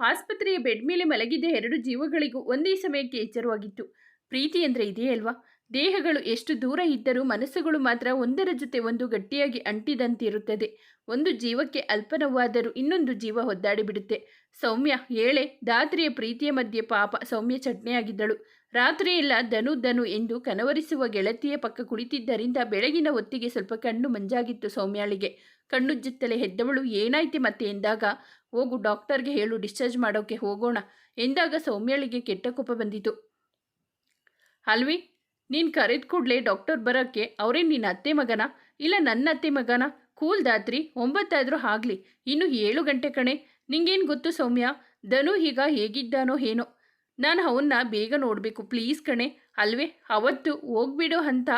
ಆಸ್ಪತ್ರೆಯ ಬೆಡ್ ಮೇಲೆ ಮಲಗಿದ್ದ ಎರಡು ಜೀವಗಳಿಗೂ ಒಂದೇ ಸಮಯಕ್ಕೆ ಎಚ್ಚರವಾಗಿತ್ತು. ಪ್ರೀತಿ ಅಂದರೆ ಇದೇ ಅಲ್ವಾ? ದೇಹಗಳು ಎಷ್ಟು ದೂರ ಇದ್ದರೂ ಮನಸ್ಸುಗಳು ಮಾತ್ರ ಒಂದರ ಜೊತೆ ಒಂದು ಗಟ್ಟಿಯಾಗಿ ಅಂಟಿದಂತಿರುತ್ತದೆ. ಒಂದು ಜೀವಕ್ಕೆ ಅಲ್ಪನವಾದರೂ ಇನ್ನೊಂದು ಜೀವ ಒದ್ದಾಡಿ ಬಿಡುತ್ತೆ. ಸೌಮ್ಯ ಏಳೆ ದಾತ್ರಿಯ ಪ್ರೀತಿಯ ಮಧ್ಯೆ ಪಾಪ ಸೌಮ್ಯ ಚಟ್ನೆಯಾಗಿದ್ದಳು ರಾತ್ರಿಯೆಲ್ಲ ಧನು ಧನು ಎಂದು ಕನವರಿಸುವ ಗೆಳತಿಯ ಪಕ್ಕ ಕುಳಿತಿದ್ದರಿಂದ ಬೆಳಗಿನ ಹೊತ್ತಿಗೆ ಸ್ವಲ್ಪ ಕಣ್ಣು ಮಂಜಾಗಿತ್ತು ಸೌಮ್ಯಾಳಿಗೆ. ಕಣ್ಣುಜ್ಜುತ್ತಲೇ ಹೆದ್ದವಳು, ಏನಾಯ್ತು ಮತ್ತೆ ಎಂದಾಗ? ಹೋಗು, ಡಾಕ್ಟರ್ಗೆ ಹೇಳು, ಡಿಸ್ಚಾರ್ಜ್ ಮಾಡೋಕ್ಕೆ ಹೋಗೋಣ. ಎಂದಾಗ ಸೌಮ್ಯಳಿಗೆ ಕೆಟ್ಟ ಕೋಪ ಬಂದಿತು. ಅಲ್ವಿ, ನೀನು ಕರೆದ ಕೂಡಲೇ ಡಾಕ್ಟರ್ ಬರೋಕ್ಕೆ ಅವರೇ ನಿನ್ನ ಅತ್ತೆ ಮಗನ? ಇಲ್ಲ ನನ್ನ ಅತ್ತೆ ಮಗನ? ಕೂಲ್ ದಾತ್ರಿ, ಒಂಬತ್ತಾದರೂ ಆಗಲಿ. ಇನ್ನು ಏಳು ಗಂಟೆ ಕಣೆ. ನಿಂಗೇನು ಗೊತ್ತು ಸೌಮ್ಯ? ಧನು ಈಗ ಹೇಗಿದ್ದಾನೋ ಏನೋ. ನಾನು ಅವನ್ನ ಬೇಗ ನೋಡಬೇಕು, ಪ್ಲೀಸ್ ಕಣೆ. ಅಲ್ವೇ, ಅವತ್ತು ಹೋಗ್ಬಿಡೋ ಅಂತ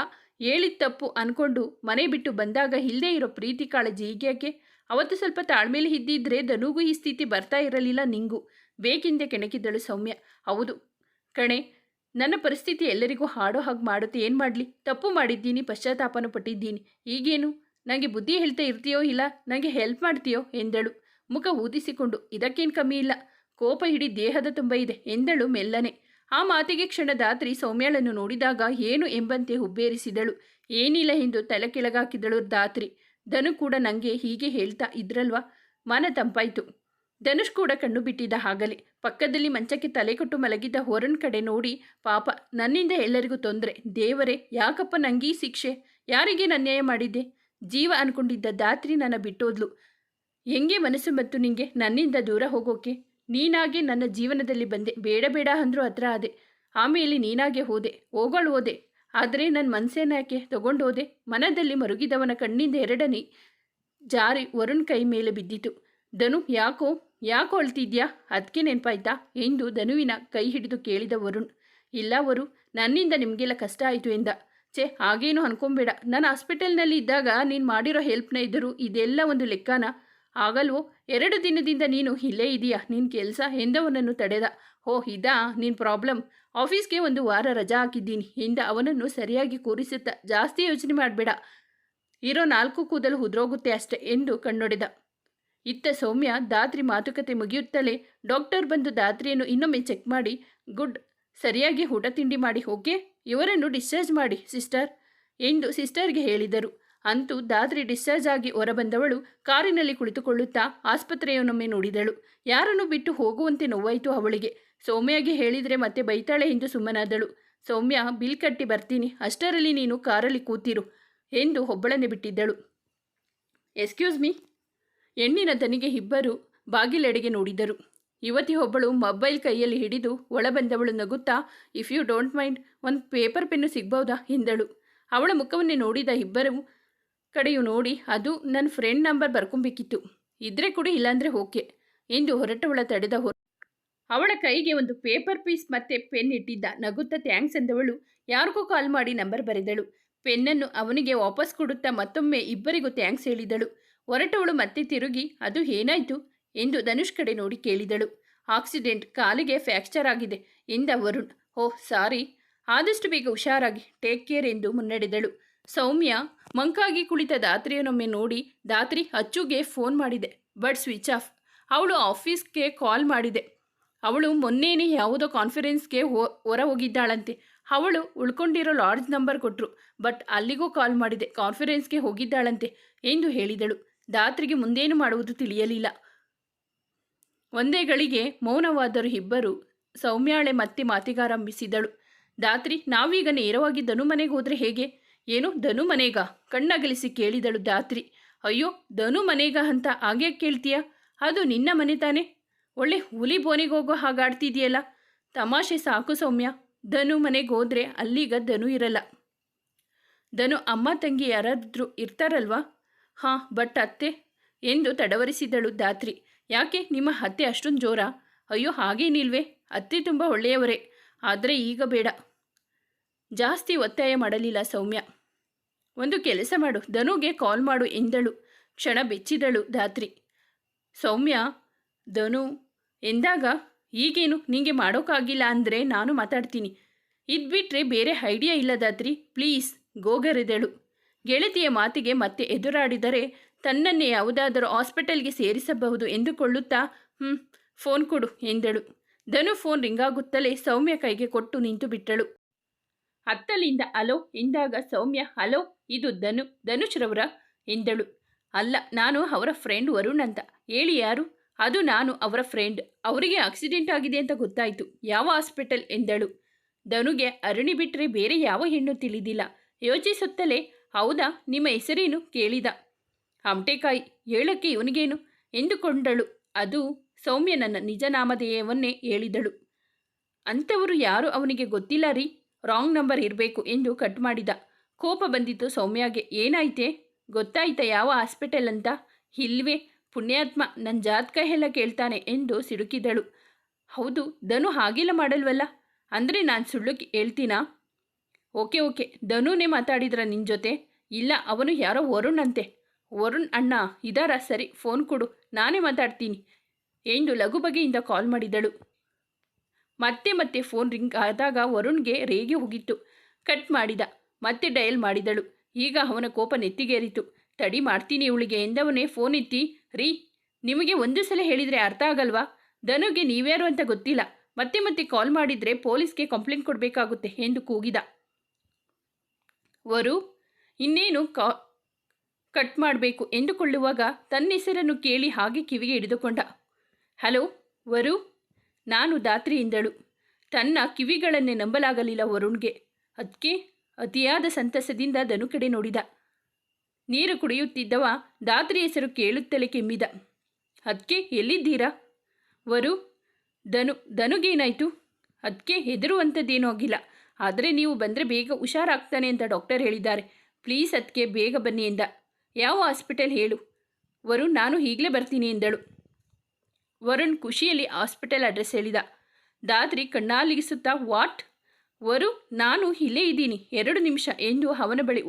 ಹೇಳಿದ ತಪ್ಪು ಅಂದ್ಕೊಂಡು ಮನೆ ಬಿಟ್ಟು ಬಂದಾಗ ಇಲ್ಲದೆ ಇರೋ ಪ್ರೀತಿ ಕಾಳಜಿ ಹೀಗ್ಯಾಕೆ? ಅವತ್ತು ಸ್ವಲ್ಪ ತಾಳ್ಮೇಲೆ ಇದ್ದಿದ್ರೆ ಧನುಗೂ ಈ ಸ್ಥಿತಿ ಬರ್ತಾ ಇರಲಿಲ್ಲ ನಿಂಗು. ಬೇಕಿಂದೆ ಕೆಣಕಿದ್ದಳು ಸೌಮ್ಯ. ಹೌದು. ಕಣೆ, ನನ್ನ ಪರಿಸ್ಥಿತಿ ಎಲ್ಲರಿಗೂ ಹಾಡೋ ಹಾಗೆ ಮಾಡುತ್ತೆ. ಏನು ಮಾಡಲಿ? ತಪ್ಪು ಮಾಡಿದ್ದೀನಿ, ಪಶ್ಚಾತ್ತಾಪನ ಪಟ್ಟಿದ್ದೀನಿ. ಈಗೇನು? ನನಗೆ ಬುದ್ಧಿ ಹೇಳ್ತಾ ಇರ್ತೀಯೋ ಇಲ್ಲ? ನನಗೆ ಹೆಲ್ಪ್ ಮಾಡ್ತೀಯೋ? ಎಂದಳು. ಮುಖ ಊದಿಸಿಕೊಂಡು. ಇದಕ್ಕೇನು ಕಮ್ಮಿ ಇಲ್ಲ. ಕೋಪ ಹಿಡಿ ದೇಹದ ತುಂಬ ಇದೆ. ಎಂದಳು ಮೆಲ್ಲನೆ. ಆ ಮಾತಿಗೆ ಕ್ಷಣದಾತ್ರಿ ಸೌಮ್ಯಳನ್ನು ನೋಡಿದಾಗ ಏನು ಎಂಬಂತೆ ಹುಬ್ಬೇರಿಸಿದಳು. ಏನಿಲ್ಲ ಎಂದು ತಲೆ ಕೆಳಗಾಕಿದಳು ದಾತ್ರಿ. ಧನು ಕೂಡ ನನಗೆ ಹೀಗೆ ಹೇಳ್ತಾ ಇದ್ರಲ್ವಾ? ಮನ ತಂಪಾಯಿತು. ಧನುಷ್ ಕೂಡ ಕಣ್ಣು ಬಿಟ್ಟಿದ್ದ ಹಾಗಲೇ. ಪಕ್ಕದಲ್ಲಿ ಮಂಚಕ್ಕೆ ತಲೆ ಕೊಟ್ಟು ಮಲಗಿದ್ದ ಹೊರನ್ ಕಡೆ ನೋಡಿ, ಪಾಪ, ನನ್ನಿಂದ ಎಲ್ಲರಿಗೂ ತೊಂದರೆ. ದೇವರೇ, ಯಾಕಪ್ಪ ನಂಗೀ ಶಿಕ್ಷೆ? ಯಾರಿಗೆ ಅನ್ಯಾಯ ಮಾಡಿದ್ದೆ? ಜೀವ ಅನ್ಕೊಂಡಿದ್ದ ದಾತ್ರಿ ನನ್ನ ಬಿಟ್ಟೋದ್ಲು. ಹೆಂಗೆ ಮನಸ್ಸು ಮತ್ತು ನಿಂಗೆ? ನನ್ನಿಂದ ದೂರ ಹೋಗೋಕೆ? ನೀನಾಗೆ ನನ್ನ ಜೀವನದಲ್ಲಿ ಬಂದೆ. ಬೇಡ ಬೇಡ ಅಂದರೂ ಹತ್ರ ಆದೆ. ಆಮೇಲೆ ನೀನಾಗೆ ಹೋದೆ. ಹೋಗಳು ಹೋದೆ. ಆದರೆ ನನ್ನ ಮನಸ್ಸೇನಾಕೆ ತಗೊಂಡು ಹೋದೆ? ಮನದಲ್ಲಿ ಮರುಗಿದವನ ಕಣ್ಣಿಂದ ಎರಡನೇ ಜಾರಿ ವರುಣ್ ಕೈ ಮೇಲೆ ಬಿದ್ದಿತು. ಧನು, ಯಾಕೋ ಯಾಕೋ ಅಳ್ತಿದ್ಯಾ? ಅದಕ್ಕೆ ನೆನಪಾಯ್ತಾ? ಎಂದು ಧನುವಿನ ಕೈ ಹಿಡಿದು ಕೇಳಿದ ವರುಣ್. ಇಲ್ಲ ವರು, ನನ್ನಿಂದ ನಿಮಗೆಲ್ಲ ಕಷ್ಟ ಆಯಿತು ಎಂದ. ಛೇ, ಹಾಗೇನು ಅನ್ಕೊಂಬೇಡ. ನಾನು ಹಾಸ್ಪಿಟಲ್ನಲ್ಲಿ ಇದ್ದಾಗ ನೀನು ಮಾಡಿರೋ ಹೆಲ್ಪ್ನ ಇದ್ದರೂ ಇದೆಲ್ಲ ಒಂದು ಲೆಕ್ಕನ? ಆಗಲ್ವೋ? ಎರಡು ದಿನದಿಂದ ನೀನು ಇಲ್ಲೇ ಇದೆಯಾ? ನಿನ್ನ ಕೆಲಸ ಎಂದವನನ್ನು ತಡೆದ? ಓ ಇದಾ ನಿನ್ನ ಪ್ರಾಬ್ಲಮ್ ಆಫೀಸ್ಗೆ ಒಂದು ವಾರ ರಜಾ ಹಾಕಿದ್ದೀನಿ. ಎಂದ ಅವನನ್ನು ಸರಿಯಾಗಿ ಕೂರಿಸುತ್ತಾ ಜಾಸ್ತಿ ಯೋಚನೆ ಮಾಡಬೇಡ. ಇರೋ ನಾಲ್ಕು ಕೂದಲು ಉದ್ರೋಗುತ್ತೆ ಅಷ್ಟೆ ಎಂದು ಕಣ್ಣೊಡೆದ. ಇತ್ತ ಸೌಮ್ಯ ದಾತ್ರಿ ಮಾತುಕತೆ ಮುಗಿಯುತ್ತಲೇ ಡಾಕ್ಟರ್ ಬಂದು ದಾತ್ರಿಯನ್ನು ಇನ್ನೊಮ್ಮೆ ಚೆಕ್ ಮಾಡಿ, ಗುಡ್, ಸರಿಯಾಗಿ ಊಟ ತಿಂಡಿ ಮಾಡಿ ಓಕೆ ಇವರನ್ನು ಡಿಸ್ಚಾರ್ಜ್ ಮಾಡಿ, ಸಿಸ್ಟರ್, ಎಂದು ಸಿಸ್ಟರ್ಗೆ ಹೇಳಿದರು. ಅಂತೂ ದಾದ್ರಿ ಡಿಸ್ಚಾರ್ಜ್ ಆಗಿ ಹೊರಬಂದವಳು ಕಾರಿನಲ್ಲಿ ಕುಳಿತುಕೊಳ್ಳುತ್ತಾ ಆಸ್ಪತ್ರೆಯನ್ನೊಮ್ಮೆ ನೋಡಿದಳು. ಯಾರನ್ನು ಬಿಟ್ಟು ಹೋಗುವಂತೆ ನೋವಾಯಿತು ಅವಳಿಗೆ. ಸೌಮ್ಯಗೆ ಹೇಳಿದರೆ ಮತ್ತೆ ಬೈತಾಳೆ ಎಂದು ಸುಮ್ಮನಾದಳು. ಸೌಮ್ಯ, ಬಿಲ್ ಕಟ್ಟಿ ಬರ್ತೀನಿ, ಅಷ್ಟರಲ್ಲಿ ನೀನು ಕಾರಲ್ಲಿ ಕೂತಿರು ಎಂದು ಒಬ್ಬಳನ್ನೇ ಬಿಟ್ಟಿದ್ದಳು. ಎಸ್ಕ್ಯೂಸ್ ಮೀ ಹೆಣ್ಣಿನ ತನಿಗೆ ಇಬ್ಬರು ಬಾಗಿಲೆಡೆಗೆ ನೋಡಿದರು. ಯುವತಿ ಒಬ್ಬಳು ಮೊಬೈಲ್ ಕೈಯಲ್ಲಿ ಹಿಡಿದು ಒಳಬಂದವಳು ನಗುತ್ತಾ ಇಫ್ ಯು ಡೋಂಟ್ ಮೈಂಡ್ ಒಂದು ಪೇಪರ್ ಪೆನ್ನು ಸಿಗ್ಬೋದಾ? ಎಂದಳು. ಅವಳ ಮುಖವನ್ನೇ ನೋಡಿದ ಇಬ್ಬರು ಕಡೆಯು ನೋಡಿ ಅದು ನನ್ನ ಫ್ರೆಂಡ್ ನಂಬರ್ ಬರ್ಕೊಂಬೇಕಿತ್ತು. ಇದ್ರೆ ಕೊಡಿ ಇಲ್ಲಾಂದರೆ ಓಕೆ ಎಂದು ಹೊರಟವಳ ತಡೆದ ಹೊರ ಅವಳ ಕೈಗೆ ಒಂದು ಪೇಪರ್ ಪೀಸ್ ಮತ್ತೆ ಪೆನ್ ಇಟ್ಟಿದ್ದ. ನಗುತ್ತಾ ಥ್ಯಾಂಕ್ಸ್ ಎಂದವಳು. ಯಾರಿಗೂ ಕಾಲ್ ಮಾಡಿ ನಂಬರ್ ಬರೆದಳು. ಪೆನ್ನನ್ನು ಅವನಿಗೆ ವಾಪಸ್ ಕೊಡುತ್ತಾ ಮತ್ತೊಮ್ಮೆ ಇಬ್ಬರಿಗೂ ಥ್ಯಾಂಕ್ಸ್ ಹೇಳಿದಳು. ಹೊರಟವಳು ಮತ್ತೆ ತಿರುಗಿ, ಅದು ಏನಾಯಿತು ಎಂದು ಧನುಷ್ ಕಡೆ ನೋಡಿ ಕೇಳಿದಳು. ಆಕ್ಸಿಡೆಂಟ್ ಕಾಲಿಗೆ ಫ್ರ್ಯಾಕ್ಚರ್ ಆಗಿದೆ ಎಂದ ವರುಣ್. ಓಹ್ ಸಾರಿ ಆದಷ್ಟು ಬೇಗ ಹುಷಾರಾಗಿ ಟೇಕ್ ಕೇರ್ ಎಂದು ಮುನ್ನಡೆದಳು. ಸೌಮ್ಯ ಮಂಕಾಗಿ ಕುಳಿತ ದಾತ್ರಿಯನ್ನೊಮ್ಮೆ ನೋಡಿ ದಾತ್ರಿ ಅಚ್ಚುಗೆ ಫೋನ್ ಮಾಡಿದೆ, ಬಟ್ ಸ್ವಿಚ್ ಆಫ್. ಅವಳು ಆಫೀಸ್ಗೆ ಕಾಲ್ ಮಾಡಿದೆ. ಅವಳು ಮೊನ್ನೆನೇ ಯಾವುದೋ ಕಾನ್ಫರೆನ್ಸ್ಗೆ ಹೊರ ಹೋಗಿದ್ದಾಳಂತೆ ಅವಳು ಉಳ್ಕೊಂಡಿರೋ ಲಾಡ್ಜ್ ನಂಬರ್ ಕೊಟ್ಟರು ಬಟ್ ಅಲ್ಲಿಗೂ ಕಾಲ್ ಮಾಡಿದೆ, ಕಾನ್ಫರೆನ್ಸ್ಗೆ ಹೋಗಿದ್ದಾಳಂತೆ ಎಂದು ಹೇಳಿದಳು. ದಾತ್ರಿಗೆ ಮುಂದೇನು ಮಾಡುವುದು ತಿಳಿಯಲಿಲ್ಲ. ಒಂದೇ ಗಳಿಗೆ ಮೌನವಾದರು ಇಬ್ಬರು ಸೌಮ್ಯಾಳೆ ಮತ್ತೆ ಮಾತಿಗಾರಂಭಿಸಿದಳು. ದಾತ್ರಿ, ನಾವೀಗ ನೇರವಾಗಿ ಧನು ಮನೆಗೆ ಹೋದರೆ ಹೇಗೆ? ಏನು ಧನು ಮನೇಗ? ಕಣ್ಣಗಲಿಸಿ ಕೇಳಿದಳು ದಾತ್ರಿ ಅಯ್ಯೋ, ಧನು ಮನೇಗ ಅಂತ ಹಾಗೆ ಕೇಳ್ತೀಯ? ಅದು ನಿನ್ನ ಮನೆ ತಾನೆ? ಒಳ್ಳೆ ಹುಲಿ ಬೋನಿಗೆ ಹೋಗೋ ಹಾಗಾಡ್ತಿದೆಯಲ್ಲ ತಮಾಷೆ ಸಾಕು ಸೌಮ್ಯ. ಧನು ಮನೆಗೆ ಹೋದ್ರೆ ಅಲ್ಲಿಗ ಧನು ಇರಲ್ಲ. ಧನು ಅಮ್ಮ ತಂಗಿ ಯಾರಾದರೂ ಇರ್ತಾರಲ್ವಾ? ಹಾಂ, ಬಟ್ ಅತ್ತೆ ಎಂದು ತಡವರಿಸಿದಳು ದಾತ್ರಿ ಯಾಕೆ, ನಿಮ್ಮ ಅತ್ತೆ ಅಷ್ಟೊಂದು ಜೋರ? ಅಯ್ಯೋ, ಹಾಗೇನಿಲ್ವೇ. ಅತ್ತೆ ತುಂಬ ಒಳ್ಳೆಯವರೇ. ಆದರೆ ಈಗ ಬೇಡ. ಜಾಸ್ತಿ ಒತ್ತಾಯ ಮಾಡಲಿಲ್ಲ ಸೌಮ್ಯ. ಒಂದು ಕೆಲಸ ಮಾಡು. ಧನುಗೆ ಕಾಲ್ ಮಾಡು ಎಂದಳು. ಕ್ಷಣ ಬೆಚ್ಚಿದಳು ದಾತ್ರಿ ಸೌಮ್ಯ, ಧನು, ಎಂದಾಗ? ಈಗೇನು? ನಿಂಗೆ ಮಾಡೋಕ್ಕಾಗಿಲ್ಲ ಅಂದರೆ ನಾನು ಮಾತಾಡ್ತೀನಿ. ಇದ್ಬಿಟ್ರೆ ಬೇರೆ ಐಡಿಯಾ ಇಲ್ಲ ದಾತ್ರಿ ಪ್ಲೀಸ್, ಗೋಗರೆದಳು. ಗೆಳತಿಯ ಮಾತಿಗೆ ಮತ್ತೆ ಎದುರಾಡಿದರೆ ತನ್ನನ್ನೇ ಯಾವುದಾದರೂ ಹಾಸ್ಪಿಟಲ್ಗೆ ಸೇರಿಸಬಹುದು ಎಂದುಕೊಳ್ಳುತ್ತಾ ಹ್ಞೂ ಫೋನ್ ಕೊಡು, ಎಂದಳು. ಧನು ಫೋನ್ ರಿಂಗಾಗುತ್ತಲೇ ಸೌಮ್ಯ ಕೈಗೆ ಕೊಟ್ಟು ನಿಂತು ಬಿಟ್ಟಳು ಅತ್ತಲಿಂದ ಅಲೋ ಎಂದಾಗ ಸೌಮ್ಯ, ಹಲೋ ಇದು ಧನು, ಧನುಷ್ರವರ ಎಂದಳು ಅಲ್ಲ, ನಾನು ಅವರ ಫ್ರೆಂಡ್ ವರುಣ್ ಅಂತ. ಹೇಳಿ ಯಾರು? ಅದು ನಾನು, ಅವರ ಫ್ರೆಂಡ್ ಅವರಿಗೆ ಆಕ್ಸಿಡೆಂಟ್ ಆಗಿದೆ ಅಂತ ಗೊತ್ತಾಯಿತು. ಯಾವ ಹಾಸ್ಪಿಟಲ್ ಎಂದಳು? ಧನುಗೆ ಅರಣಿ ಬಿಟ್ಟರೆ ಬೇರೆ ಯಾವ ಹೆಣ್ಣು ತಿಳಿದಿಲ್ಲ. ಯೋಚಿಸುತ್ತಲೇ, ಹೌದಾ? ನಿಮ್ಮ ಹೆಸರೇನು? ಕೇಳಿದ. ಹಮಟೆಕಾಯಿ ಹೇಳಕ್ಕೆ ಇವನಿಗೇನು? ಎಂದುಕೊಂಡಳು. ಅದು ಸೌಮ್ಯ ನನ್ನ ನಿಜ ನಾಮಧೇಯವನ್ನೇ ಹೇಳಿದಳು. ಅಂಥವರು ಯಾರು ಅವನಿಗೆ ಗೊತ್ತಿಲ್ಲ ರೀ? ರಾಂಗ್ ನಂಬರ್ ಇರಬೇಕು ಎಂದು ಕಟ್ ಮಾಡಿದ. ಕೋಪ ಬಂದಿತ್ತು ಸೌಮ್ಯಾಗೆ. ಏನಾಯ್ತೆ? ಗೊತ್ತಾಯ್ತಾ ಯಾವ ಹಾಸ್ಪಿಟಲ್ ಅಂತ? ಇಲ್ವೇ, ಪುಣ್ಯಾತ್ಮ ನನ್ನ ಜಾತಕ ಎಲ್ಲ ಕೇಳ್ತಾನೆ ಎಂದು ಸಿಡುಕಿದಳು. ಹೌದು, ಧನು ಹಾಗೆಲ್ಲ ಮಾಡಲ್ವಲ್ಲ? ಅಂದರೆ ನಾನು ಸುಳ್ಳು ಹೇಳ್ತೀನಾ? Okay okay. ಧನುನೇ ಮಾತಾಡಿದ್ರ ನಿನ್ನ ಜೊತೆ? ಇಲ್ಲ, ಅವನು ಯಾರೋ ವರುಣ್ ಅಂತೆ ವರುಣ್ ಅಣ್ಣ, ಇದಾರ? ಸರಿ, ಫೋನ್ ಕೊಡು. ನಾನೇ ಮಾತಾಡ್ತೀನಿ ಎಂದು ಲಘು ಬಗೆಯಿಂದ ಕಾಲ್ ಮಾಡಿದಳು. ಮತ್ತೆ ಮತ್ತೆ ಫೋನ್ ರಿಂಗ್ ಆದಾಗ ವರುಣ್ಗೆ ರೇಗೆ ಹೋಗಿತ್ತು. ಕಟ್ ಮಾಡಿದ. ಮತ್ತೆ ಡಯಲ್ ಮಾಡಿದಳು. ಈಗ ಅವನ ಕೋಪ ನೆತ್ತಿಗೇರಿತು. ತಡಿ ಮಾಡ್ತೀನಿ ಇವಳಿಗೆ ಎಂದವನೇ ಫೋನ್ ಇತ್ತಿ ರೀ, ನಿಮಗೆ ಒಂದು ಸಲ ಹೇಳಿದರೆ ಅರ್ಥ ಆಗಲ್ವಾ? ಧನುಗೆ ನೀವ್ಯಾರು ಅಂತ ಗೊತ್ತಿಲ್ಲ. ಮತ್ತೆ ಮತ್ತೆ ಕಾಲ್ ಮಾಡಿದರೆ ಪೊಲೀಸ್ಗೆ ಕಂಪ್ಲೇಂಟ್ ಕೊಡಬೇಕಾಗುತ್ತೆ ಎಂದು ಕೂಗಿದ. ವರು ಇನ್ನೇನು ಕಾ, ಕಟ್ ಮಾಡಬೇಕು ಎಂದುಕೊಳ್ಳುವಾಗ ತನ್ನ ಹೆಸರನ್ನು ಕೇಳಿ ಹಾಗೆ ಕಿವಿಗೆ ಹಿಡಿದುಕೊಂಡ. ಹಲೋ ವರು ನಾನು ದಾತ್ರಿ ಎಂದಳು ತನ್ನ ಕಿವಿಗಳನ್ನೇ ನಂಬಲಾಗಲಿಲ್ಲ ವರುಣ್ಗೆ. ಅದಕ್ಕೆ ಅತಿಯಾದ ಸಂತಸದಿಂದ ದನುಕಡೆ ನೋಡಿದ. ನೀರು ಕುಡಿಯುತ್ತಿದ್ದವ ದಾತ್ರಿ ಹೆಸರು ಕೇಳುತ್ತಲೇ ಕೆಮ್ಮಿದ. ಅದಕ್ಕೆ ಎಲ್ಲಿದ್ದೀರಾ? ವರು, ಧನು, ಧನುಗೇನಾಯಿತು? ಅದಕ್ಕೆ ಹೆದರುವಂಥದ್ದೇನೂ ಆಗಿಲ್ಲ. ಆದರೆ ನೀವು ಬಂದರೆ ಬೇಗ ಹುಷಾರಾಗ್ತಾನೆ ಅಂತ ಡಾಕ್ಟರ್ ಹೇಳಿದ್ದಾರೆ. ಪ್ಲೀಸ್ ಅದಕ್ಕೆ ಬೇಗ ಬನ್ನಿ ಎಂದ. ಯಾವ ಹಾಸ್ಪಿಟಲ್ ಹೇಳು? ವರು, ನಾನು ಈಗಲೇ ಬರ್ತೀನಿ ಎಂದಳು. ವರುಣ್ ಖುಷಿಯಲ್ಲಿ ಹಾಸ್ಪಿಟಲ್ ಅಡ್ರೆಸ್ ಹೇಳಿದ. ದಾದ್ರಿ ಕಣ್ಣಾಲಿಗಿಸುತ್ತಾ, ವಾಟ್? ವರು, ನಾನು ಇಲ್ಲೇ ಇದ್ದೀನಿ. ಎರಡು ನಿಮಿಷ ಎಂದು ಅವನ ಬಳಿ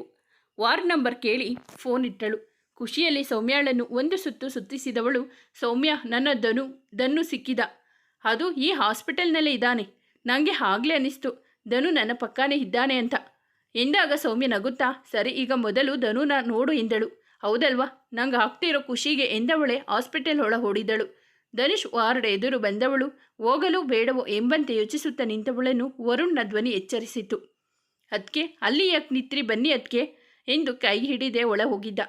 ವಾರ್ಡ್ ನಂಬರ್ ಕೇಳಿ ಫೋನ್ ಇಟ್ಟಳು. ಖುಷಿಯಲ್ಲಿ ಸೌಮ್ಯಾಳನ್ನು ಒಂದು ಸುತ್ತು ಸುತ್ತಿಸಿದವಳು, ಸೌಮ್ಯ ನನ್ನ ಧನು ದನ್ನು ಸಿಕ್ಕಿದ. ಅದು ಈ ಹಾಸ್ಪಿಟಲ್ನಲ್ಲೇ ಇದ್ದಾನೆ. ನನಗೆ ಆಗಲೇ ಅನ್ನಿಸ್ತು ಧನು ನನ್ನ ಪಕ್ಕಾನೇ ಇದ್ದಾನೆ ಅಂತ. ಎಂದಾಗ ಸೌಮ್ಯ ನಗುತ್ತಾ, ಸರಿ, ಈಗ ಮೊದಲು ಧನುನ ನೋಡು ಎಂದಳು. ಹೌದಲ್ವಾ? ನಂಗೆ ಆಗ್ತಿರೋ ಖುಷಿಗೆ ಎಂದವಳೆ ಹಾಸ್ಪಿಟಲ್ ಒಳ ಓಡಿದಳು ಧನುಷ್ ವಾರ್ಡ್ ಎದುರು ಬಂದವಳು, ಹೋಗಲು ಬೇಡವೋ ಎಂಬಂತೆ ಯೋಚಿಸುತ್ತಾ ನಿಂತವಳನ್ನು ವರುಣ್ನ ಧ್ವನಿ ಎಚ್ಚರಿಸಿತು. ಅದಕ್ಕೆ ಅಲ್ಲಿ ಯಾಕೆ ನಿತ್ರಿ ಬನ್ನಿ ಅದಕ್ಕೆ ಎಂದು ಕೈ ಹಿಡಿದೆ ಒಳ ಹೋಗಿದ್ದ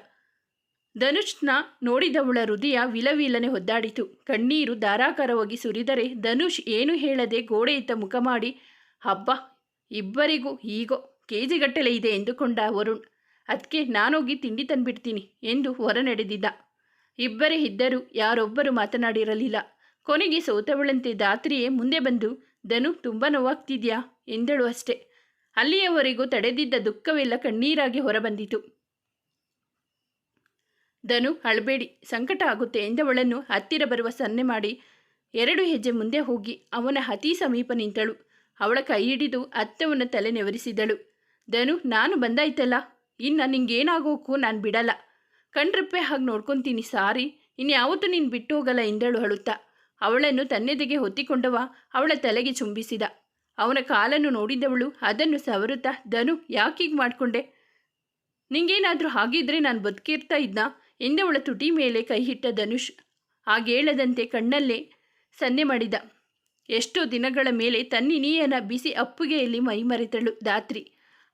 ಧನುಷ್ನ ನೋಡಿದವಳ ಹೃದಯ ವಿಲವಿಲನೆ ಒದ್ದಾಡಿತು. ಕಣ್ಣೀರು ಧಾರಾಕಾರವಾಗಿ ಸುರಿದರೆ ಧನುಷ್ ಏನು ಹೇಳದೆ ಗೋಡೆಯಿತ್ತ ಮುಖ ಮಾಡಿ, ಹಬ್ಬ, ಇಬ್ಬರಿಗೂ ಹೀಗೋ, ಕೆಜಿಗಟ್ಟಲೆ ಇದೆ ಎಂದುಕೊಂಡ ವರುಣ್. ಅದಕ್ಕೆ ನಾನೋಗಿ ತಿಂಡಿ ತಂದ್ಬಿಡ್ತೀನಿ ಎಂದು ಹೊರ ನಡೆದಿದ್ದ ಇಬ್ಬರೇ ಇದ್ದರೂ ಯಾರೊಬ್ಬರು ಮಾತನಾಡಿರಲಿಲ್ಲ. ಕೊನೆಗೆ ಸೋತವಳಂತೆ ದಾತ್ರಿಯೇ ಮುಂದೆ ಬಂದು, ಧನು, ತುಂಬ ನೋವಾಗ್ತಿದ್ಯಾ? ಎಂದಳು ಅಷ್ಟೆ. ಅಲ್ಲಿಯವರೆಗೂ ತಡೆದಿದ್ದ ದುಃಖವೆಲ್ಲ ಕಣ್ಣೀರಾಗಿ ಹೊರಬಂದಿತು. ಧನು, ಅಳಬೇಡಿ, ಸಂಕಟ ಆಗುತ್ತೆ ಎಂದವಳನ್ನು ಹತ್ತಿರ ಬರುವ ಸನ್ನೆ ಮಾಡಿ ಎರಡು ಹೆಜ್ಜೆ ಮುಂದೆ ಹೋಗಿ ಅವನ ಅತಿ ಸಮೀಪ ನಿಂತಳು. ಅವಳ ಕೈ ಹಿಡಿದು ಅತ್ತವನ ತಲೆ ನೆವರಿಸಿದಳು ಧನು, ನಾನು ಬಂದಾಯ್ತಲ್ಲ? ಇನ್ನು ನಿಂಗೇನಾಗೋಕ್ಕೂ ನಾನು ಬಿಡಲ್ಲ. ಕಣ್ರಪ್ಪೆ ಹಾಗೆ ನೋಡ್ಕೊತೀನಿ ಸಾರಿ. ಇನ್ಯಾವತ್ತೂ ನೀನು ಬಿಟ್ಟು ಹೋಗಲ್ಲ ಎಂದಳು ಅಳುತ್ತಾ. ಅವಳನ್ನು ತನ್ನೆದೆಗೆ ಹೊತ್ತಿಕೊಂಡವ ಅವಳ ತಲೆಗೆ ಚುಂಬಿಸಿದ. ಅವನ ಕಾಲನ್ನು ನೋಡಿದವಳು ಅದನ್ನು ಸವರುತ್ತಾ, ಧನು, ಯಾಕೀಗ ಮಾಡಿಕೊಂಡೆ? ನಿಂಗೇನಾದರೂ ಹಾಗಿದ್ರೆ ನಾನು ಬದುಕಿರ್ತಾ ಇದ್ನ? ಎಂದವಳ ತುಟಿ ಮೇಲೆ ಕೈ ಹಿಟ್ಟ ಧನುಷ್ ಹಾಗೇಳದಂತೆ ಕಣ್ಣಲ್ಲೇ ಸನ್ನೆ ಮಾಡಿದ. ಎಷ್ಟೋ ದಿನಗಳ ಮೇಲೆ ತನ್ನಿನಿಯನ ಬಿಸಿ ಅಪ್ಪುಗೆಯಲ್ಲಿ ಮೈಮರೆತಳು ದಾತ್ರಿ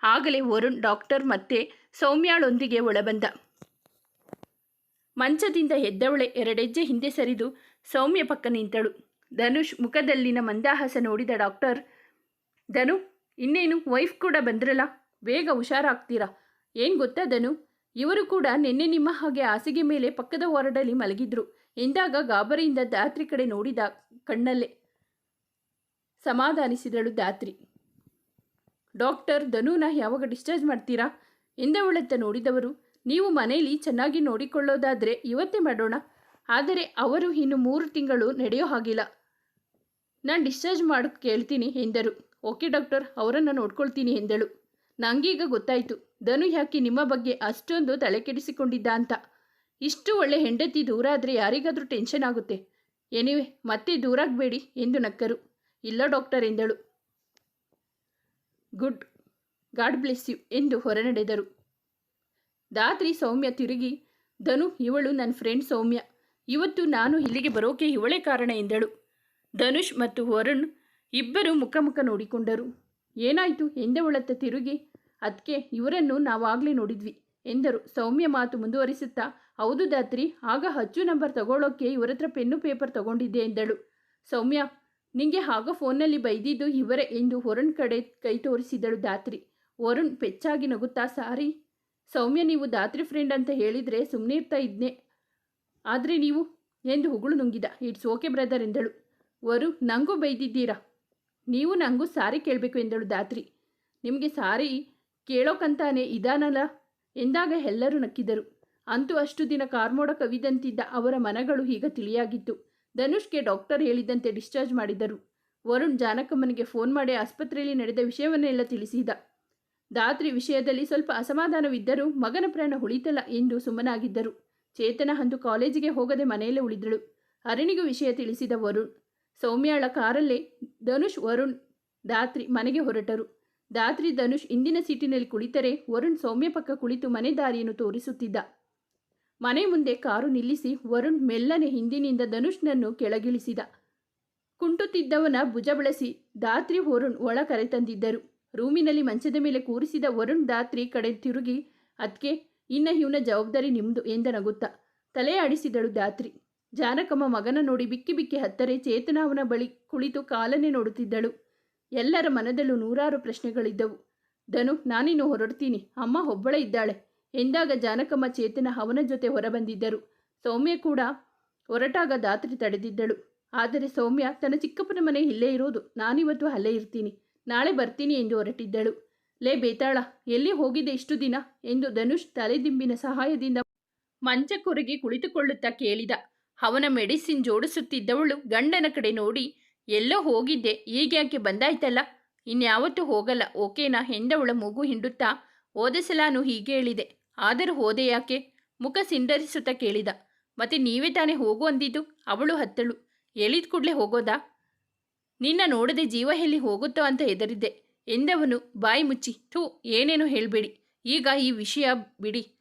ಆಗಲೇ ವರುಣ್, ಡಾಕ್ಟರ್ ಮತ್ತೆ ಸೌಮ್ಯಾಳೊಂದಿಗೆ ಒಳಬಂದ. ಮಂಚದಿಂದ ಎದ್ದವಳೆ ಎರಡೆಜ್ಜೆ ಹಿಂದೆ ಸರಿದು ಸೌಮ್ಯ ಪಕ್ಕ ನಿಂತಳು. ಧನುಷ್ ಮುಖದಲ್ಲಿನ ಮಂದಾಹಾಸ ನೋಡಿದ ಡಾಕ್ಟರ್, ಧನು, ಇನ್ನೇನು? ವೈಫ್ ಕೂಡ ಬಂದ್ರಲ್ಲ? ಬೇಗ ಹುಷಾರಾಗ್ತೀರಾ? ಏನು ಗೊತ್ತಾ ಧನು? ಇವರು ಕೂಡ ನಿನ್ನೆ ನಿಮ್ಮ ಹಾಗೆ ಹಾಸಿಗೆ ಮೇಲೆ ಪಕ್ಕದ ವಾರ್ಡಲ್ಲಿ ಮಲಗಿದ್ರು. ಎಂದಾಗ ಗಾಬರಿಯಿಂದ ದಾತ್ರಿ ಕಡೆ ನೋಡಿದ ಕಣ್ಣಲ್ಲೇ ಸಮಾಧಾನಿಸಿದಳು ದಾತ್ರಿ ಡಾಕ್ಟರ್, ಧನುನ ಯಾವಾಗ ಡಿಸ್ಚಾರ್ಜ್ ಮಾಡ್ತೀರಾ? ಎಂದವಳತ್ತ ನೋಡಿದವರು ನೀವು ಮನೆಯಲ್ಲಿ ಚೆನ್ನಾಗಿ ನೋಡಿಕೊಳ್ಳೋದಾದರೆ ಇವತ್ತೇ ಮಾಡೋಣ. ಆದರೆ ಅವರು ಇನ್ನು ಮೂರು ತಿಂಗಳು ನಡೆಯೋ ಹಾಗಿಲ್ಲ. ನಾನು ಡಿಸ್ಚಾರ್ಜ್ ಮಾಡೋಕ್ಕೆ ಕೇಳ್ತೀನಿ ಎಂದರು. ಓಕೆ ಡಾಕ್ಟರ್, ಅವರನ್ನು ನೋಡ್ಕೊಳ್ತೀನಿ ಎಂದಳು. ನನಗೀಗ ಗೊತ್ತಾಯಿತು. ಧನು ಯಾಕೆ ನಿಮ್ಮ ಬಗ್ಗೆ ಅಷ್ಟೊಂದು ತಲೆ ಕೆಡಿಸಿಕೊಂಡಿದ್ದ ಅಂತ. ಇಷ್ಟು ಒಳ್ಳೆ ಹೆಂಡತಿ ದೂರ ಆದರೆ ಯಾರಿಗಾದರೂ ಟೆನ್ಷನ್ ಆಗುತ್ತೆ. ಎನಿವೆ, ಮತ್ತೆ ದೂರಾಗಬೇಡಿ ಎಂದು ನಕ್ಕರು. ಇಲ್ಲ ಡಾಕ್ಟರ್ ಎಂದಳು. ಗುಡ್, ಗಾಡ್ ಬ್ಲೆಸ್ ಯು ಎಂದು ಹೊರನಡೆದರು. ದಾತ್ರಿ ಸೌಮ್ಯ ತಿರುಗಿ, ಧನು, ಇವಳು ನನ್ನ ಫ್ರೆಂಡ್ ಸೌಮ್ಯ. ಇವತ್ತು ನಾನು ಇಲ್ಲಿಗೆ ಬರೋಕೆ ಇವಳೇ ಕಾರಣ ಎಂದಳು. ಧನುಷ್ ಮತ್ತು ವರುಣ್ ಇಬ್ಬರು ಮುಖ ಮುಖ ನೋಡಿಕೊಂಡರು. ಏನಾಯಿತು? ಎಂದವಳತ್ತ ತಿರುಗಿ ಅದಕ್ಕೆ ಇವರನ್ನು ನಾವಾಗಲೇ ನೋಡಿದ್ವಿ ಎಂದರು. ಸೌಮ್ಯ ಮಾತು ಮುಂದುವರಿಸುತ್ತಾ, ಹೌದು ದಾತ್ರಿ ಆಗ ಹಚ್ಚು ನಂಬರ್ ತಗೊಳ್ಳೋಕ್ಕೆ ಇವರ ಹತ್ರ ಪೆನ್ನು ಪೇಪರ್ ತಗೊಂಡಿದ್ದೆ ಎಂದಳು. ಸೌಮ್ಯ, ನಿಂಗೆ ಆಗ ಫೋನ್ನಲ್ಲಿ ಬೈದಿದ್ದು ಇವರೇ ಎಂದು ವರುಣ್ ಕಡೆ ಕೈ ತೋರಿಸಿದಳು ದಾತ್ರಿ ವರುಣ್ ಪೆಚ್ಚಾಗಿ ನಗುತ್ತಾ, ಸಾರಿ ಸೌಮ್ಯ, ನೀವು ದಾತ್ರಿ ಫ್ರೆಂಡ್ ಅಂತ ಹೇಳಿದರೆ ಸುಮ್ಮನೆ ಇರ್ತಾ ಇದ್ನೆ. ಆದರೆ ನೀವು ಎಂದು ಹುಗುಳು ನುಂಗಿದ. ಇಟ್ಸ್ ಓಕೆ ಬ್ರದರ್ ಎಂದಳು. ವರು, ನಂಗೂ ಬೈದಿದ್ದೀರಾ? ನೀವು ನಂಗೂ ಸಾರಿ ಕೇಳಬೇಕು ಎಂದಳು ದಾತ್ರಿ ನಿಮಗೆ ಸಾರಿ ಕೇಳೋಕಂತಾನೆ ಇದಾನಲ್ಲ ಎಂದಾಗ ಎಲ್ಲರೂ ನಕ್ಕಿದರು. ಅಂತೂ ಅಷ್ಟು ದಿನ ಕಾರ್ಮೋಡ ಕವಿದಂತಿದ್ದ ಅವರ ಮನಗಳು ಈಗ ತಿಳಿಯಾಗಿತ್ತು. ಧನುಷ್ಗೆ ಡಾಕ್ಟರ್ ಹೇಳಿದಂತೆ ಡಿಸ್ಚಾರ್ಜ್ ಮಾಡಿದರು. ವರುಣ್ ಜಾನಕಮ್ಮನಿಗೆ ಫೋನ್ ಮಾಡಿ ಆಸ್ಪತ್ರೆಯಲ್ಲಿ ನಡೆದ ವಿಷಯವನ್ನೆಲ್ಲ ತಿಳಿಸಿದ. ದಾತ್ರಿ ವಿಷಯದಲ್ಲಿ ಸ್ವಲ್ಪ ಅಸಮಾಧಾನವಿದ್ದರೂ ಮಗನ ಪ್ರಾಣ ಉಳಿತಲ್ಲ ಎಂದು ಸುಮ್ಮನಾಗಿದ್ದರು. ಚೇತನ ಅಂದು ಕಾಲೇಜಿಗೆ ಹೋಗದೆ ಮನೆಯಲ್ಲೇ ಉಳಿದಳು. ಅರಣಿಗೂ ವಿಷಯ ತಿಳಿಸಿದ ವರುಣ್, ಸೌಮ್ಯಾಳ ಕಾರಲ್ಲೇ ಧನುಷ್, ವರುಣ್ ದಾತ್ರಿ ಮನೆಗೆ ಹೊರಟರು. ದಾತ್ರಿ ಧನುಷ್ ಇಂದಿನ ಸೀಟಿನಲ್ಲಿ ಕುಳಿತರೆ ವರುಣ್ ಸೌಮ್ಯ ಪಕ್ಕ ಕುಳಿತು ಮನೆ ದಾರಿಯನ್ನು ತೋರಿಸುತ್ತಿದ್ದ. ಮನೆ ಮುಂದೆ ಕಾರು ನಿಲ್ಲಿಸಿ ವರುಣ್ ಮೆಲ್ಲನೆ ಹಿಂದಿನಿಂದ ಧನುಷ್ನನ್ನು ಕೆಳಗಿಳಿಸಿದ. ಕುಂಟುತ್ತಿದ್ದವನ ಭುಜ ಬಳಸಿ ದಾತ್ರಿ ವರುಣ್ ಒಳ ಕರೆತಂದಿದ್ದರು. ರೂಮಿನಲ್ಲಿ ಮಂಚದ ಮೇಲೆ ಕೂರಿಸಿದ ವರುಣ್ ದಾತ್ರಿ ಕಡೆ ತಿರುಗಿ, ಅದ್ಕೆ, ಇನ್ನ ಇವನ ಜವಾಬ್ದಾರಿ ನಿಮ್ದು ಎಂದ ನಗುತ್ತಾ. ತಲೆ ಆಡಿಸಿದಳು ದಾತ್ರಿ ಜಾನಕಮ್ಮ ಮಗನ ನೋಡಿ ಬಿಕ್ಕಿ ಬಿಕ್ಕಿ ಹತ್ತರೆ ಚೇತನ ಅವನ ಬಳಿ ಕುಳಿತು ಕಾಲನೆ ನೋಡುತ್ತಿದ್ದಳು. ಎಲ್ಲರ ಮನದಲ್ಲೂ ನೂರಾರು ಪ್ರಶ್ನೆಗಳಿದ್ದವು. ಧನು, ನಾನಿನ್ನು ಹೊರಡ್ತೀನಿ. ಅಮ್ಮ ಒಬ್ಬಳೇ ಇದ್ದಾಳೆ ಎಂದಾಗ ಜಾನಕಮ್ಮ ಚೇತನ ಅವನ ಜೊತೆ ಹೊರಬಂದಿದ್ದರು. ಸೌಮ್ಯ ಕೂಡ ಹೊರಟಾಗ ದಾತ್ರಿ ತಡೆದಿದ್ದಳು. ಆದರೆ ಸೌಮ್ಯ, ತನ್ನ ಚಿಕ್ಕಪ್ಪನ ಮನೆ ಇಲ್ಲೇ ಇರೋದು. ನಾನಿವತ್ತು ಅಲ್ಲೇ ಇರ್ತೀನಿ. ನಾಳೆ ಬರ್ತೀನಿ ಎಂದು ಹೊರಟಿದ್ದಳು. ಲೇ ಬೇತಾಳ, ಎಲ್ಲಿ ಹೋಗಿದೆ ಇಷ್ಟು ದಿನ? ಎಂದು ಧನುಷ್ ತಲೆದಿಂಬಿನ ಸಹಾಯದಿಂದ ಮಂಚ ಕೊರಗಿ ಕುಳಿತುಕೊಳ್ಳುತ್ತಾ ಕೇಳಿದ. ಅವನ ಮೆಡಿಸಿನ್ ಜೋಡಿಸುತ್ತಿದ್ದವಳು ಗಂಡನ ಕಡೆ ನೋಡಿ, ಎಲ್ಲೋ ಹೋಗಿದ್ದೆ ಈಗ್ಯಾಕೆ ಬಂದಾಯ್ತಲ್ಲ? ಇನ್ಯಾವತ್ತೂ ಹೋಗಲ್ಲ, ಓಕೆನಾ? ಎಂದವಳ ಮೂಗು ಹಿಂಡುತ್ತಾ ಓದಿಸಲಾನು ಸಲಾನು ಹೀಗೆ ಹೇಳಿದೆ. ಆದರೂ ಹೋದೆ ಯಾಕೆ? ಮುಖ ಸಿಂಡರಿಸುತ್ತಾ ಕೇಳಿದ. ಮತ್ತೆ ನೀವೇ ತಾನೇ ಹೋಗು ಅಂದಿದ್ದು? ಅವಳು ಹತ್ತಳು. ಹೇಳಿದ ಕೂಡಲೇ ಹೋಗೋದಾ? ನಿನ್ನ ನೋಡದೆ ಜೀವ ಎಲ್ಲಿ ಹೋಗುತ್ತೋ ಅಂತ ಹೆದರಿದ್ದೆ. ಎಂದವನು, ಬಾಯಿ ಮುಚ್ಚಿ, ಥೂ, ಏನೇನು ಹೇಳಬೇಡಿ. ಈಗ ಈ ವಿಷಯ ಬಿಡಿ.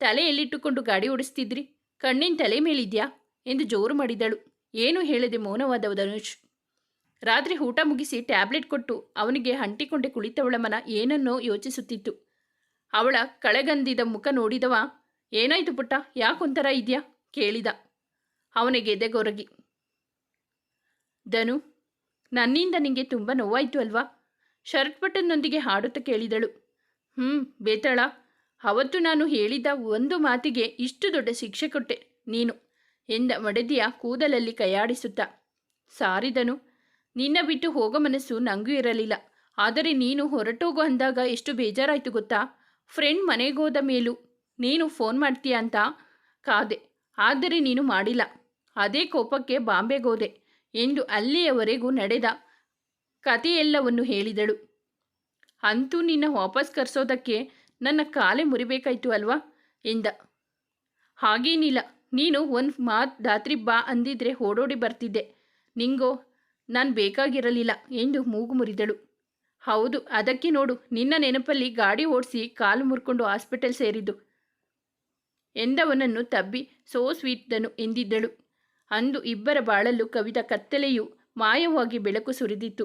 ತಲೆ ಎಲ್ಲಿಟ್ಟುಕೊಂಡು ಗಾಡಿ ಓಡಿಸ್ತಿದ್ರಿ? ಕಣ್ಣಿನ ತಲೆ ಮೇಲಿದ್ಯಾ? ಎಂದು ಜೋರು ಮಾಡಿದಳು. ಏನು ಹೇಳದೆ ಮೌನವಾದ ಧನುಷ್? ರಾತ್ರಿ ಊಟ ಮುಗಿಸಿ ಟ್ಯಾಬ್ಲೆಟ್ ಕೊಟ್ಟು ಅವನಿಗೆ ಅಂಟಿಕೊಂಡೆ ಕುಳಿತವಳ ಮನ ಏನನ್ನೋ ಯೋಚಿಸುತ್ತಿತ್ತು. ಅವಳ ಕಳೆಗಂದಿದ ಮುಖ ನೋಡಿದವ, ಏನಾಯ್ತು ಪುಟ್ಟ? ಯಾಕೊಂಥರ ಇದೆಯಾ? ಕೇಳಿದ. ಅವನಿಗೆ ಎದೆಗೊರಗಿ, ಧನು ನನ್ನಿಂದ ನಿಂಗೆ ತುಂಬ ನೋವಾಯಿತು ಅಲ್ವಾ? ಶರ್ಟ್ ಬಟನ್ನೊಂದಿಗೆ ಹಾಡುತ್ತಾ ಕೇಳಿದಳು. ಹ್ಞೂ ಬೇತಾಳ. ಅವತ್ತು ನಾನು ಹೇಳಿದ ಒಂದು ಮಾತಿಗೆ ಇಷ್ಟು ದೊಡ್ಡ ಶಿಕ್ಷೆ ಕೊಟ್ಟೆ ನೀನು. ಎಂದ ಮಡದಿಯ ಕೂದಲಲ್ಲಿ ಕೈಯಾಡಿಸುತ್ತಾ. ಸಾರಿದನು. ನಿನ್ನ ಬಿಟ್ಟು ಹೋಗೋ ಮನಸ್ಸು ನಂಗೂ ಇರಲಿಲ್ಲ. ಆದರೆ ನೀನು ಹೊರಟೋಗು ಅಂದಾಗ ಎಷ್ಟು ಬೇಜಾರಾಯಿತು ಗೊತ್ತಾ? ಫ್ರೆಂಡ್ ಮನೆಗೋದ ಮೇಲೂ ನೀನು ಫೋನ್ ಮಾಡ್ತೀಯ ಅಂತ ಕಾದೆ. ಆದರೆ ನೀನು ಮಾಡಿಲ್ಲ. ಅದೇ ಕೋಪಕ್ಕೆ ಬಾಂಬೆಗೋದೆ ಎಂದು ಅಲ್ಲಿಯವರೆಗೂ ನಡೆದ ಕಥೆಯೆಲ್ಲವನ್ನು ಹೇಳಿದಳು. ಅಂತೂ ನಿನ್ನ ವಾಪಸ್ ಕರೆಸೋದಕ್ಕೆ ನನ್ನ ಕಾಲೇ ಮುರಿಬೇಕಾಯ್ತು ಅಲ್ವಾ? ಎಂದ. ಹಾಗೇನಿಲ್ಲ, ನೀನು ಒಂದು ಮಾತು ದಾತ್ರಿ ಬಾ ಅಂದಿದ್ರೆ ಓಡೋಡಿ ಬರ್ತಿದ್ದೆ. ನಿಂಗೋ, ನಾನು ಬೇಕಾಗಿರಲಿಲ್ಲ, ಎಂದು ಮೂಗು ಮುರಿದಳು. ಹೌದು, ಅದಕ್ಕೆ ನೋಡು, ನಿನ್ನ ನೆನಪಲ್ಲಿ ಗಾಡಿ ಓಡಿಸಿ ಕಾಲು ಮುರ್ಕೊಂಡು ಹಾಸ್ಪಿಟಲ್ ಸೇರಿದ್ದು. ಎಂದವನನ್ನು ತಬ್ಬಿ, ಸೋ ಸ್ವೀಟ್ದನು ಎಂದಿದ್ದಳು. ಅಂದು ಇಬ್ಬರ ಬಾಳಲು ಕವಿದ ಕತ್ತಲೆಯು ಮಾಯವಾಗಿ ಬೆಳಕು ಸುರಿದಿತ್ತು.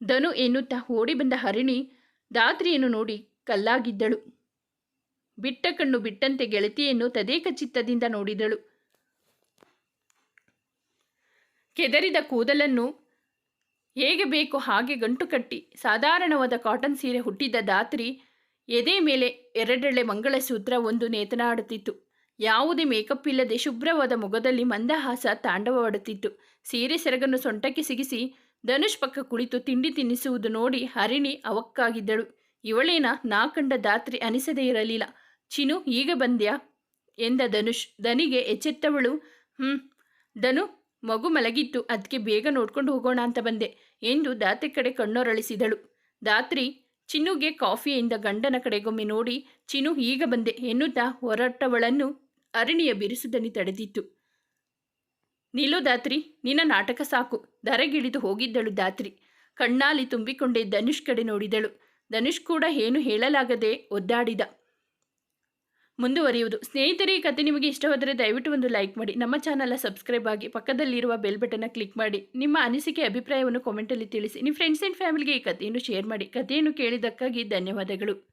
ಧನು ಎನ್ನುತ್ತಾ ಓಡಿ ಬಂದ ಹರಿಣಿ ದಾತ್ರಿಯನ್ನು ನೋಡಿ ಕಲ್ಲಾಗಿದ್ದಳು. ಬಿಟ್ಟ ಕಣ್ಣು ಬಿಟ್ಟಂತೆ ಗೆಳತಿಯನ್ನು ತದೇಕ ಚಿತ್ತದಿಂದ ನೋಡಿದಳು. ಕೆದರಿದ ಕೂದಲನ್ನು ಹೇಗೆ ಬೇಕು ಹಾಗೆ ಗಂಟು ಕಟ್ಟಿ ಸಾಧಾರಣವಾದ ಕಾಟನ್ ಸೀರೆ ಹುಟ್ಟಿದ್ದ ದಾತ್ರಿ ಎದೆ ಮೇಲೆ ಎರಡೆಳೆ ಮಂಗಳಸೂತ್ರ ಒಂದು ನೇತನಾಡುತ್ತಿತ್ತು ಯಾವುದೇ ಮೇಕಪ್ ಇಲ್ಲದೆ ಶುಭ್ರವಾದ ಮೊಗದಲ್ಲಿ ಮಂದಹಾಸ ತಾಂಡವವಾಡುತ್ತಿತ್ತು. ಸೀರೆ ಸೆರಗನ್ನು ಸೊಂಟಕ್ಕೆ ಸಿಗಿಸಿ ಧನುಷ್ ಪಕ್ಕ ಕುಳಿತು ತಿಂಡಿ ತಿನ್ನಿಸುವುದು ನೋಡಿ ಹರಿಣಿ ಅವಕ್ಕಾಗಿದ್ದಳು. ಇವಳೇನ ನಾ ಕಂಡ ದಾತ್ರಿ ಅನಿಸದೇ ಇರಲಿಲ್ಲ. ಚಿನು ಈಗ ಬಂದ್ಯಾ? ಎಂದ ಧನುಷ್. ದನಿಗೆ ಎಚ್ಚೆತ್ತವಳು, ಹ್ಮ್, ಧನು, ಮಗು ಮಲಗಿತ್ತು. ಅದಕ್ಕೆ ಬೇಗ ನೋಡ್ಕೊಂಡು ಹೋಗೋಣ ಅಂತ ಬಂದೆ ಎಂದು ದಾತ್ರಿ ಕಡೆ ಕಣ್ಣೊರಳಿಸಿದಳು. ದಾತ್ರಿ ಚಿನ್ನುಗೆ ಕಾಫಿಯಿಂದ ಗಂಡನ ಕಡೆಗೊಮ್ಮೆ ನೋಡಿ ಚಿನ್ನು ಈಗ ಬಂದೆ ಎನ್ನುತ್ತಾ ಹೊರಟವಳನ್ನು ಅರಣಿಯ ಬಿರುಸುದನಿ ತಡೆದಿತ್ತು. ನಿಲ್ಲು ದಾತ್ರಿ, ನಿನ್ನ ನಾಟಕ ಸಾಕು. ಧರೆಗಿಳಿದು ಹೋಗಿದ್ದಳು ದಾತ್ರಿ. ಕಣ್ಣಾಲಿ ತುಂಬಿಕೊಂಡೇ ಧನುಷ್ ಕಡೆ ನೋಡಿದಳು. ಧನುಷ್ ಕೂಡ ಏನು ಹೇಳಲಾಗದೆ ಒದ್ದಾಡಿದ. ಮುಂದುವರಿಯುವುದು. ಸ್ನೇಹಿತರೆ, ಈ ಕತೆ ನಿಮಗೆ ಇಷ್ಟವಾದರೆ ದಯವಿಟ್ಟು ಒಂದು ಲೈಕ್ ಮಾಡಿ. ನಮ್ಮ ಚಾನಲ್ನ ಸಬ್ಸ್ಕ್ರೈಬ್ ಆಗಿ ಪಕ್ಕದಲ್ಲಿರುವ ಬೆಲ್ ಬಟನ್ನ ಕ್ಲಿಕ್ ಮಾಡಿ. ನಿಮ್ಮ ಅನಿಸಿಕೆ, ಅಭಿಪ್ರಾಯವನ್ನು ಕಾಮೆಂಟಲ್ಲಿ ತಿಳಿಸಿ. ನಿಮ್ಮ ಫ್ರೆಂಡ್ಸ್ ಆ್ಯಂಡ್ ಫ್ಯಾಮಿಲಿಗೆ ಈ ಕಥೆಯನ್ನು ಶೇರ್ ಮಾಡಿ. ಕಥೆಯನ್ನು ಕೇಳಿದ್ದಕ್ಕಾಗಿ ಧನ್ಯವಾದಗಳು.